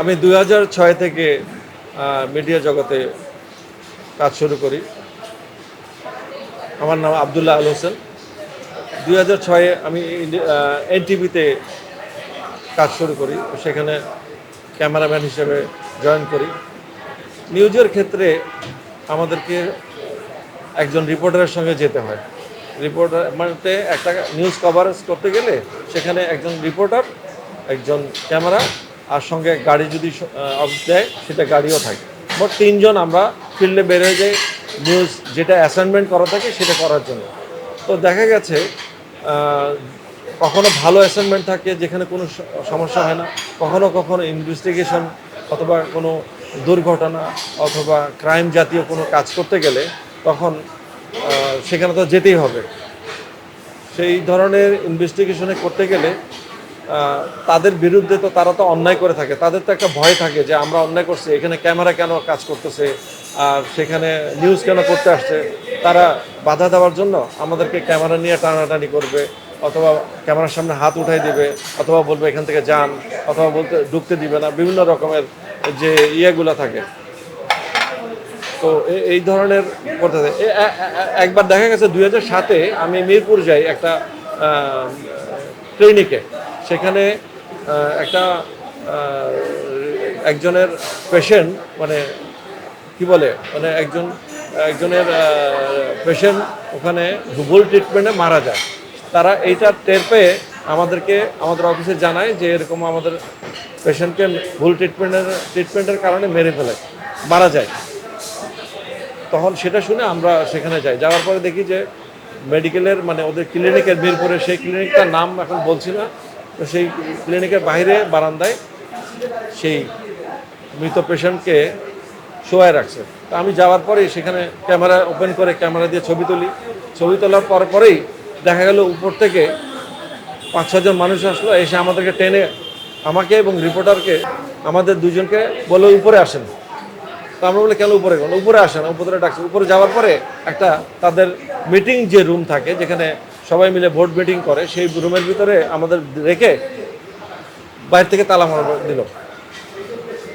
আমি দুই ছয় থেকে মিডিয়া জগতে কাজ শুরু করি। আমার নাম আবদুল্লাহ আল হোসেন। দুই হাজার ছয়ে আমি এনটিভিতে কাজ শুরু করি। সেখানে ক্যামেরাম্যান হিসেবে জয়েন করি। নিউজের ক্ষেত্রে আমাদেরকে একজন রিপোর্টারের সঙ্গে যেতে হয়। রিপোর্টার মানে একটা নিউজ কভারেজ করতে গেলে সেখানে একজন রিপোর্টার একজন ক্যামেরা আর সঙ্গে গাড়ি যদি অফ দেয়, সেটা গাড়িও থাকে। মোট তিনজন আমরা ফিল্ডে বের হয়ে যাই নিউজ যেটা অ্যাসাইনমেন্ট করা থাকে, সেটা করার জন্য। তো দেখা গেছে কখনো ভালো অ্যাসাইনমেন্ট থাকে, যেখানে কোনো সমস্যা হয় না। কখনো কখনো ইনভেস্টিগেশন অথবা কোনো দুর্ঘটনা অথবা ক্রাইম জাতীয় কোনো কাজ করতে গেলে তখন সেখানে তো যেতেই হবে। সেই ধরনের ইনভেস্টিগেশনে করতে গেলে তাদের বিরুদ্ধে তো তারা তো অন্যায় করে থাকে। তাদের তো একটা ভয় থাকে যে আমরা অন্যায় করছি, এখানে ক্যামেরা কেন কাজ করতেছে, আর সেখানে নিউজ কেন করতে আসছে? তারা বাধা দেওয়ার জন্য আমাদেরকে ক্যামেরা নিয়ে টানাটানি করবে, অথবা ক্যামেরার সামনে হাত উঠাই দিবে, অথবা বলবে এখান থেকে যান, অথবা বলতে ঢুকতে দিবে না, বিভিন্ন রকমের যে ইয়েগুলো থাকে। তো এই ধরনের করতে একবার দেখা গেছে দুই হাজার সাতে আমি মিরপুর যাই একটা ক্লিনিকে সেখানে একটা একজনের পেশেন্ট মানে কি বলে মানে একজন, একজনের পেশেন্ট ওখানে ভুল ট্রিটমেন্টে মারা যায়। তারা এইটা টের পেয়ে আমাদেরকে, আমাদের অফিসে জানায় যে এরকম আমাদের পেশেন্টকে ভুল ট্রিটমেন্টের ট্রিটমেন্টের কারণে মেরে ফেলে, মারা যায়। তখন সেটা শুনে আমরা সেখানে যাই। যাওয়ার পরে দেখি যে মেডিকেলের মানে ওদের ক্লিনিকের মিরপুরে সেই ক্লিনিকটার নাম এখন বলছি না। সেই ক্লিনিকের বাইরে বারান্দায় সেই মৃত পেশেন্টকে শোয়ায় রাখছে। তো আমি যাওয়ার পরেই সেখানে ক্যামেরা ওপেন করে ক্যামেরা দিয়ে ছবি তুলি। ছবি তোলার পর পরেই দেখা গেল উপর থেকে পাঁচ ছজন মানুষ আসলো, এসে আমাদেরকে টেনে আমাকে এবং রিপোর্টারকে আমাদের দুজনকে বলে উপরে আসেন। তো আমরা বলি, কেন উপরে গেল? উপরে আসে না উপরে ডাকছে। উপরে যাওয়ার পরে একটা তাদের মিটিং যে রুম থাকে, যেখানে সবাই মিলে ভোট মিটিং করে, সেই রুমের ভিতরে আমাদের রেখে বাইরে থেকে তালা মারা দিল।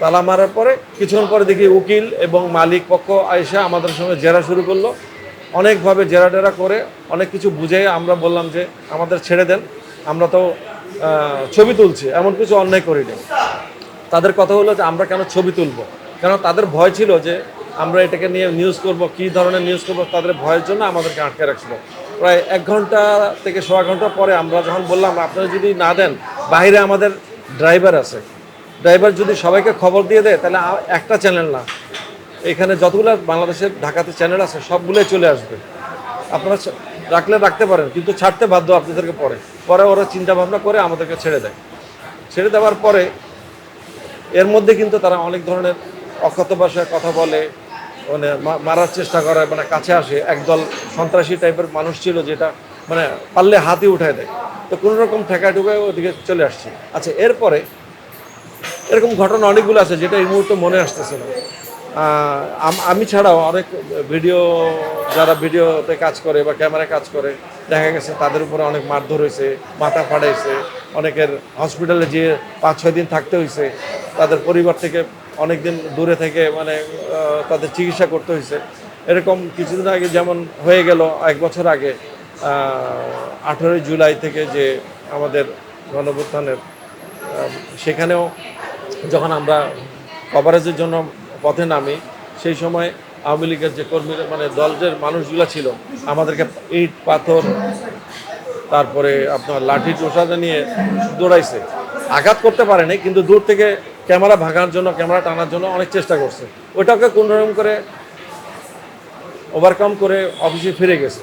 তালা মারার পরে কিছুক্ষণ পরে দেখি উকিল এবং মালিক পক্ষ আইসা আমাদের সঙ্গে জেরা শুরু করল। অনেকভাবে জেরা টেরা করে, অনেক কিছু বুঝে আমরা বললাম যে আমাদের ছেড়ে দেন, আমরা তো ছবি তুলছি, এমন কিছু অন্যায় করিনি। তাদের কথা হলো যে আমরা কেন ছবি তুলব? কেন তাদের ভয় ছিল যে আমরা এটাকে নিয়ে নিউজ করব, কী ধরনের নিউজ করব? তাদের ভয়ের জন্য আমাদেরকে আটকে রাখছিল। প্রায় এক ঘণ্টা থেকে সোয়া ঘণ্টা পরে আমরা যখন বললাম, আপনারা যদি না দেন বাইরে আমাদের ড্রাইভার আছে। ড্রাইভার যদি সবাইকে খবর দিয়ে দেয়, তাহলে একটা চ্যানেল না। এখানে যতগুলো বাংলাদেশের, ঢাকাতে চ্যানেল আছে, সবগুলোই চলে আসবে। আপনারা রাখলে রাখতে পারেন, কিন্তু ছাড়তে বাধ্য আপনাদেরকে পরে। পরে ওরা চিন্তা ভাবনা করে আমাদেরকে ছেড়ে দেয়। ছেড়ে দেওয়ার পরে, এর মধ্যে কিন্তু তারা অনেক ধরনের অক্ষত ভাষায় কথা বলে মানে মারার চেষ্টা করে মানে কাছে আসে। একদল সন্ত্রাসী টাইপের মানুষ ছিল যেটা মানে পারলে হাতি উঠায় দেয়। তো কোনো রকম ঠেকা ঠুকায় ওদিকে চলে আসছে। আচ্ছা এরপরে এরকম ঘটনা অনেকগুলো আছে যেটা এই মুহূর্তে মনে আসতেছে না। আমি ছাড়াও অনেক ভিডিও যারা ভিডিওতে কাজ করে বা ক্যামেরায় কাজ করে দেখা গেছে তাদের উপরে অনেক মারধর হয়েছে মাথা ফাটাইছে অনেকের হসপিটালে যেয়ে পাঁচ ছয় দিন থাকতে হয়েছে। তাদের পরিবার থেকে অনেক দিন দূরে থেকে মানে তাদের চিকিৎসা করতে হয়েছে। এরকম কিছুদিন আগে যেমন হয়ে গেল এক বছর আগে আঠেরোই জুলাই থেকে যে আমাদের গণভ্যুত্থানের আহ, সেখানেও যখন আমরা কভারেজের জন্য পথে নামি সেই সময় আওয়ামী লীগের যে কর্মীরা মানে দলের মানুষগুলো ছিল, আমাদেরকে ইট, পাথর, তারপরে আপনার লাঠি টোসাদা নিয়ে দৌড়াইছে। আঘাত করতে পারেনি, কিন্তু দূর থেকে ক্যামেরা ভাঙার জন্য, ক্যামেরা টানার জন্য অনেক চেষ্টা করছে। ওইটাকে কোনোরকম করে ওভারকাম করে অফিসে ফিরে গেছে।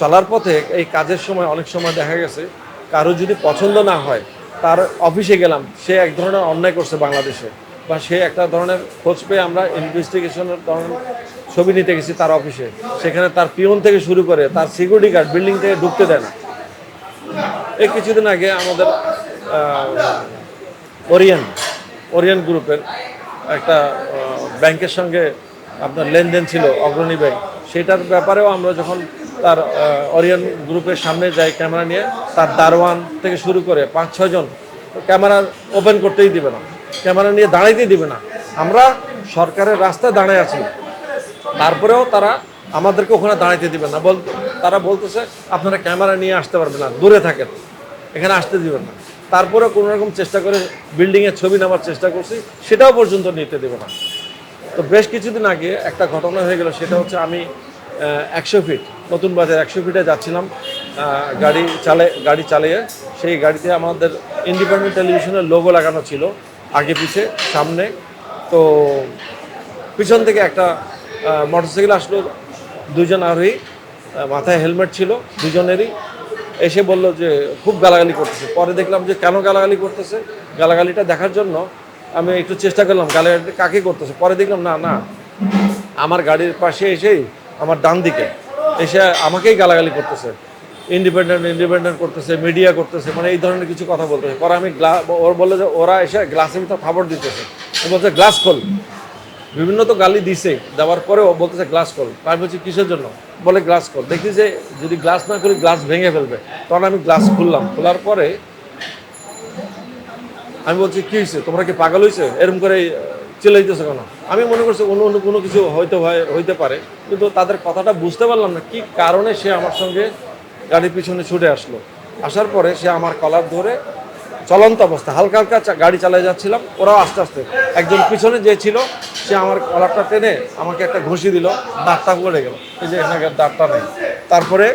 চলার পথে এই কাজের সময় অনেক সময় দেখা গেছে, কারও যদি পছন্দ না হয়, তার অফিসে গেলাম, সে এক ধরনের অন্যায় করছে বাংলাদেশে। বা সে একটা ধরনের খোঁজ পেয়ে আমরা ইনভেস্টিগেশনের ধরনের ছবি নিতে গেছি তার অফিসে সেখানে তার পিয়ন থেকে শুরু করে তার সিকিউরিটি গার্ড বিল্ডিং থেকে ঢুকতে দেয় না। এই কিছুদিন আগে আমাদের ওরিয়ান ওরিয়ান গ্রুপের একটা ব্যাংকের সঙ্গে আপনার লেনদেন ছিল, অগ্রণী ব্যাংক। সেটার ব্যাপারেও আমরা যখন তার অরিয়ন গ্রুপের সামনে যাই ক্যামেরা নিয়ে, তার দারোয়ান থেকে শুরু করে পাঁচ ছজন ক্যামেরা ওপেন করতেই দিবে না। ক্যামেরা নিয়ে দাঁড়াইতেই দিবে না। আমরা সরকারের রাস্তায় দাঁড়ায় আছি। তারপরেও তারা আমাদেরকে ওখানে দাঁড়াইতে দিবে না। বল তারা বলতেছে, আপনারা ক্যামেরা নিয়ে আসতে পারবেন না, দূরে থাকেন। এখানে আসতে দিবেন না। তারপরে কোনো রকম চেষ্টা করে বিল্ডিংয়ের ছবি নেওয়ার চেষ্টা করছি, সেটাও পর্যন্ত নিতে দেবে না। তো বেশ কিছুদিন আগে একটা ঘটনা হয়ে গেল, সেটা হচ্ছে আমি একশো ফিট, নতুন বাজার একশো ফিটে যাচ্ছিলাম গাড়ি চালে গাড়ি চালিয়ে। সেই গাড়িতে আমাদের ইন্ডিপেন্ডেন্ট টেলিভিশনের লোগো লাগানো ছিল। আগে পিছে, সামনে। তো পিছন থেকে একটা মোটরসাইকেল আসলো দুজন আরোহী মাথায় হেলমেট ছিল দুজনেরই এসে বলল যে, খুব গালাগালি করতেছে। পরে দেখলাম যে, কেন গালাগালি করতেছে? গালাগালিটা দেখার জন্য আমি একটু চেষ্টা করলাম গালাগালি কাকে করতেছে? পরে দেখলাম, না না, আমার গাড়ির পাশে এসেই আমার ডান দিকে এসে আমাকেই গালাগালি করতেছে। ইন্ডিপেন্ডেন্ট ইন্ডিপেন্ডেন্ট করতেছে মিডিয়া করতেছে মানে এই ধরনের কিছু কথা বলতেছে পরে আমি ওর বলে যে ওরা এসে গ্লাসের ভিতর খাবার দিতেছে। ও বলছে গ্লাস খোল। বিভিন্ন তো গালি দিছে, দেওয়ার পরেও বলতেছে গ্লাস খোল। আমি বলছি, কিসের জন্য? বলে গ্লাস খোল। দেখি যে যদি গ্লাস না করি গ্লাস ভেঙে ফেলবে। তখন আমি গ্লাস খুললাম। খোলার পরে আমি বলছি, কী হয়েছে তোমরা কি পাগল হয়েছে এরকম করে চিল্লাইতেছে কেন? আমি মনে করছি, অন্য অন্য কোনো কিছু হয়তো হয়, হইতে পারে। কিন্তু তাদের কথাটা বুঝতে পারলাম না, কি কারণে সে আমার সঙ্গে গাড়ির পিছনে ছুটে আসলো। আসার পরে সে আমার কলার ধরে চলন্ত অবস্থা হালকা হালকা গাড়ি চালিয়ে যাচ্ছিলাম। ওরাও আস্তে আস্তে, একজন পিছনে যে ছিল, সে আমার কলারটা টেনে আমাকে একটা ঘুষি দিল, দাঁতটা পড়ে গেল। এই যে এখানে দাঁতটা নেই। তারপরে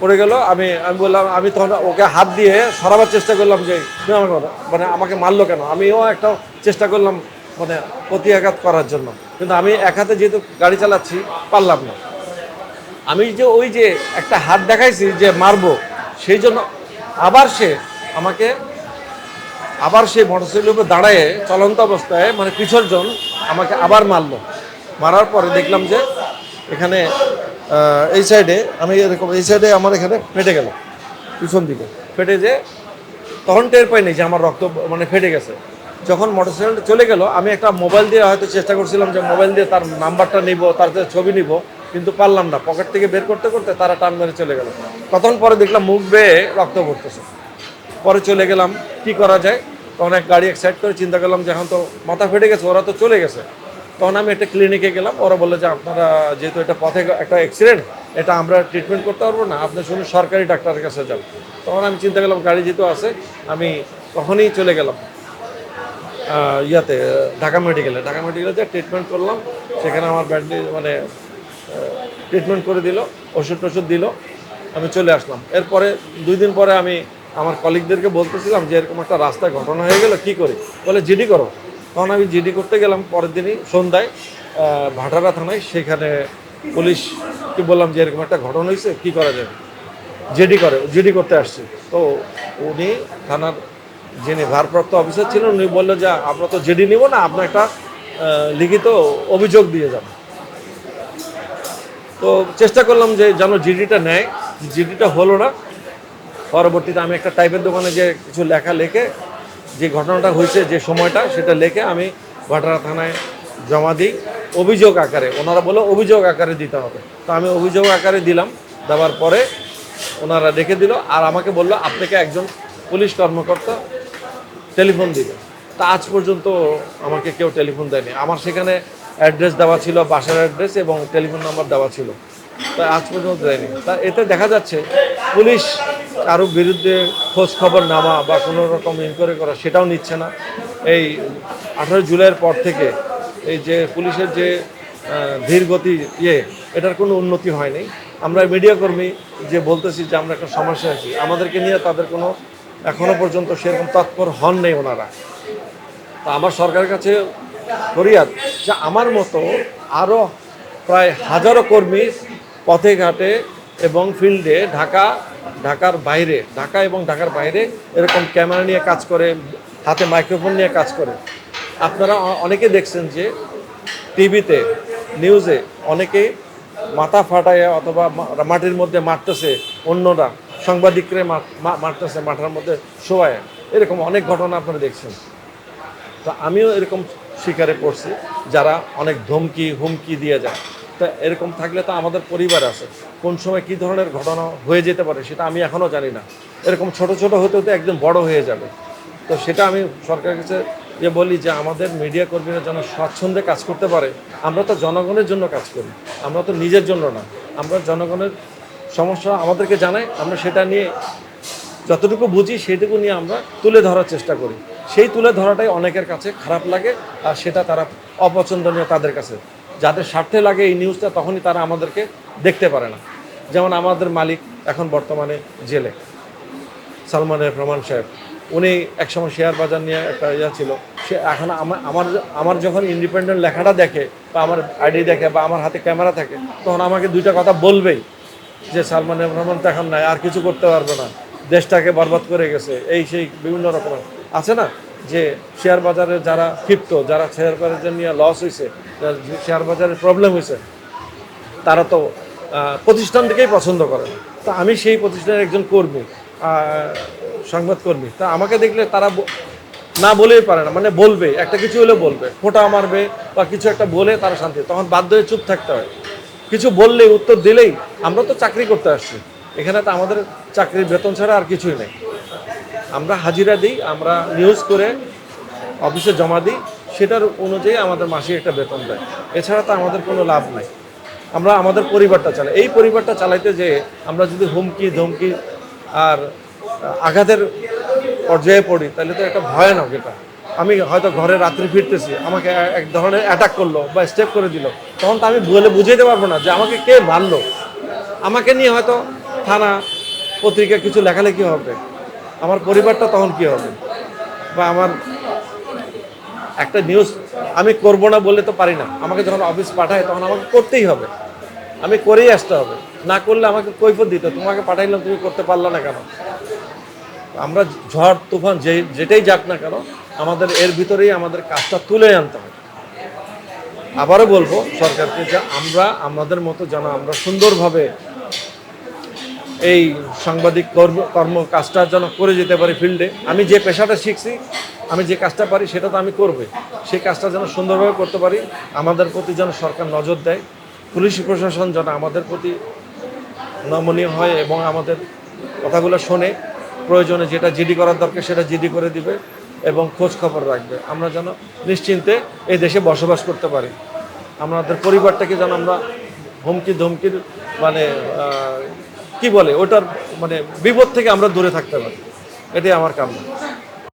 পড়ে গেল। আমি আমি বললাম, আমি তখন ওকে হাত দিয়ে সরাবার চেষ্টা করলাম যে, তুমি আমাকে মারো। মানে আমাকে মারলো কেন? আমিও একটা চেষ্টা করলাম মানে প্রতিআঘাত করার জন্য। কিন্তু আমি এক হাতে যেহেতু গাড়ি চালাচ্ছি, পারলাম না। আমি যে ওই যে একটা হাত দেখাইছি যে মারবো, সেই জন্য আবার সে আমাকে, আবার সেই মোটরসাইকেলের উপরে দাঁড়ায় চলন্ত অবস্থায় মানে পিছনজন আমাকে আবার মারলো। মারার পরে দেখলাম যে এখানে এই সাইডে আমি এরকম এই সাইডে আমার এখানে ফেটে গেল, পিছন দিকে। ফেটে যে তখন টের পাইনি যে আমার রক্ত মানে ফেটে গেছে। যখন মোটরসাইকেলটা চলে গেল, আমি একটা মোবাইল দিয়ে হয়তো চেষ্টা করছিলাম যে মোবাইল দিয়ে তার নাম্বারটা নিব, তার ছবি নিব কিন্তু পারলাম না। পকেট থেকে বের করতে করতে তারা টান মেরে চলে গেল। তখন পরে দেখলাম মুখ বেয়ে রক্ত পড়তেছে। পরে চলে গেলাম, কি করা যায়? তখন এক গাড়ি এক্সাইড করে চিন্তা করলাম যে এখন তো মাথা ফেটে গেছে, ওরা তো চলে গেছে। তখন আমি একটা ক্লিনিকে গেলাম, ওরা বলল যে আপনারা যেহেতু এটা পথে একটা অ্যাক্সিডেন্ট এটা আমরা ট্রিটমেন্ট করতে পারব না, আপনি শুধু সরকারি ডাক্তারের কাছে যান। তখন আমি চিন্তা করলাম, গাড়ি যেহেতু আছে, আমি তখনই চলে গেলাম। ইয়াতে, ঢাকা মেডিকেলে ঢাকা মেডিকেলে যে ট্রিটমেন্ট করলাম, সেখানে আমার ব্যান্ডেজ মানে ট্রিটমেন্ট করে দিল, ওষুধ টষুধ দিল, আমি চলে আসলাম। এরপরে দুই দিন পরে আমি আমার কলিগদেরকে বলতেছিলাম যে, এরকম একটা রাস্তায় ঘটনা হয়ে গেল, কি করি? বলে, জিডি করো। তখন আমি জিডি করতে গেলাম, পরের দিনই সন্ধ্যায় ভাটারা থানায়, সেখানে পুলিশ কি বললাম যে, এরকম একটা ঘটনা হয়েছে, কি করা যায়? জিডি করে, জিডি করতে আসছি। তো উনি থানার যিনি ভারপ্রাপ্ত অফিসার ছিলেন, উনি বলল যে, আমরা তো জিডি নিব না, আপনার একটা লিখিত অভিযোগ দিয়ে যান তো চেষ্টা করলাম যে যেন জিডিটা নেয়। জিডিটা হলো না। পরবর্তীতে আমি একটা টাইপের দোকানে যে কিছু লেখা লেখে যে ঘটনাটা হয়েছে, যে সময়টা, সেটা লেখে আমি ভাটারা থানায় জমা দিই। অভিযোগ আকারে, ওনারা বলে অভিযোগ আকারে দিতে হবে। তো আমি অভিযোগ আকারে দিলাম, দেওয়ার পরে ওনারা রেখে দিল আর আমাকে বলল, আপনাকে একজন পুলিশ কর্মকর্তা টেলিফোন দিবে। তা আজ পর্যন্ত আমাকে কেউ টেলিফোন দেয়নি। আমার সেখানে অ্যাড্রেস দেওয়া ছিল, বাসার অ্যাড্রেস এবং টেলিফোন নাম্বার দেওয়া ছিল। তা আজ পর্যন্ত দেয়নি। তা এতে দেখা যাচ্ছে, পুলিশ কারও বিরুদ্ধে খোঁজ খবর নেওয়া বা কোনো রকম ইনকোয়ারি করা সেটাও নিচ্ছে না। এই আঠারো জুলাইয়ের পর থেকে এই যে পুলিশের যে ধীর গতি ইয়ে এটার কোনো উন্নতি হয়নি। আমরা মিডিয়া কর্মী যে বলতেছি যে আমরা একটা সমস্যা আছি, আমাদেরকে নিয়ে তাদের কোনো এখনও পর্যন্ত সেরকম তৎপর হন নেই ওনারা। তা আমার সরকারের কাছে ফরিয়াদ, যে আমার মতো আরও প্রায় হাজারো কর্মী পথে ঘাটে এবং ফিল্ডে ঢাকা, ঢাকার বাইরে, ঢাকা এবং ঢাকার বাইরে এরকম ক্যামেরা নিয়ে কাজ করে, হাতে মাইক্রোফোন নিয়ে কাজ করে। আপনারা অনেকে দেখছেন যে টিভিতে, নিউজে অনেকেই মাথা ফাটায় অথবা মাটির মধ্যে মারতেছে, অন্যরা সাংবাদিকরে মারতেছে, মাথার মধ্যে শোয়ায়। এরকম অনেক ঘটনা আপনারা দেখছেন। তো আমিও এরকম শিকারে পড়ছি, যারা অনেক ধমকি, হুমকি দিয়ে যায়। তা এরকম থাকলে তো আমাদের পরিবার আছে। কোন সময় কী ধরনের ঘটনা হয়ে যেতে পারে সেটা আমি এখনও জানি না। এরকম ছোট ছোট হতে হতে একদম বড় হয়ে যাবে। তো সেটা আমি সরকারের কাছে যে বলি যে, আমাদের মিডিয়া কর্মীরা যেন স্বাচ্ছন্দ্যে কাজ করতে পারে। আমরা তো জনগণের জন্য কাজ করি, আমরা তো নিজের জন্য না। আমরা জনগণের সমস্যা আমাদেরকে জানাই আমরা সেটা নিয়ে যতটুকু বুঝি সেইটুকু নিয়ে আমরা তুলে ধরার চেষ্টা করি। সেই তুলে ধরাটাই অনেকের কাছে খারাপ লাগে আর সেটা তারা অপছন্দনীয় তাদের কাছে। যাদের স্বার্থে লাগে এই নিউজটা তখনই তারা আমাদেরকে দেখতে পারে না। যেমন আমাদের মালিক এখন বর্তমানে জেলে। সালমান রহমান সাহেব, উনি একসময় শেয়ার বাজার নিয়ে একটা ইয়া ছিল। সে এখন আমার আমার আমার যখন ইন্ডিপেন্ডেন্ট লেখাটা দেখে বা আমার আইডি দেখে বা আমার হাতে ক্যামেরা থাকে, তখন আমাকে দুইটা কথা বলবেই যে সালমান রহমান তো এখন নাই, আর কিছু করতে পারবে না। দেশটাকে বরবাদ করে গেছে, এই সেই বিভিন্ন রকমের। আছে না? যে শেয়ার বাজারে যারা ক্ষিপ্ত, যারা শেয়ার বাজার নিয়ে লস হয়েছে শেয়ার বাজারে প্রবলেম হয়েছে তারা তো প্রতিষ্ঠান থেকেই পছন্দ করে। তা আমি সেই প্রতিষ্ঠানের একজন কর্মী সংবাদকর্মী তা আমাকে দেখলে তারা না বলেই পারে না। মানে বলবে, একটা কিছু হলে বলবে। ফোঁটা মারবে বা কিছু একটা বলে তারা শান্তি তখন বাধ্য হয়ে চুপ থাকতে হয়। কিছু বললেই উত্তর দিলেই আমরা তো চাকরি করতে আসছি। এখানে তো আমাদের চাকরির বেতন ছাড়া আর কিছুই নেই। আমরা হাজিরা দিই, আমরা নিউজ করে অফিসে জমা দিই, সেটার অনুযায়ী আমাদের মাসে একটা বেতন দেয়। এছাড়া তো আমাদের কোনো লাভ নাই। আমরা আমাদের পরিবারটা চালাই। এই পরিবারটা চালাইতে যে আমরা যদি হুমকি, ধমকি আর আঘাতের পর্যায়ে পড়ি, তাহলে তো একটা ভয়ানক এটা। আমি হয়তো ঘরে রাত্রি ফিরতেছি, আমাকে এক ধরনের অ্যাটাক করল বা স্টেপ করে দিল। তখন তো আমি বলে বুঝাইতে পারব না যে আমাকে কে মারলো। আমাকে নিয়ে হয়তো থানা পত্রিকা কিছু লেখালেখি হবে। আমার পরিবারটা তখন কি হবে? বা আমার একটা নিউজ আমি করব না বললে তো পারি না। আমাকে যখন অফিস পাঠায় তখন আমাকে করতেই হবে। আমি করেই আসতে হবে। না করলে আমাকে কৈফত দিতে তোমাকে পাঠাইলাম, তুমি করতে পারলে না কেন? আমরা ঝড়, তুফান যে, যেটাই যাক না কেন, আমাদের এর ভিতরেই আমাদের কাজটা তুলে আনতে হবে। আবারও বলব সরকারকে যে আমরা, আমাদের মতো যেন আমরা সুন্দরভাবে এই সাংবাদিক কর্ম কর্ম কাজটা যেন করে যেতে পারি ফিল্ডে। আমি যে পেশাটা শিখছি, আমি যে কাজটা পারি সেটা তো আমি করবে সেই কাজটা যেন সুন্দরভাবে করতে পারি, আমাদের প্রতি যেন সরকার নজর দেয়, পুলিশ প্রশাসন যেন আমাদের প্রতি নমনীয় হয় এবং আমাদের কথাগুলো শোনে, প্রয়োজনে যেটা জিডি করার দরকার সেটা জিডি করে দিবে এবং খোঁজ খবর রাখবে। আমরা যেন নিশ্চিন্তে এই দেশে বসবাস করতে পারি। আমাদের পরিবারটাকে যেন আমরা হুমকি ধমকির মানে কি বলে ওটার মানে বিপদ থেকে আমরা দূরে থাকতে পারি। এটাই আমার কামনা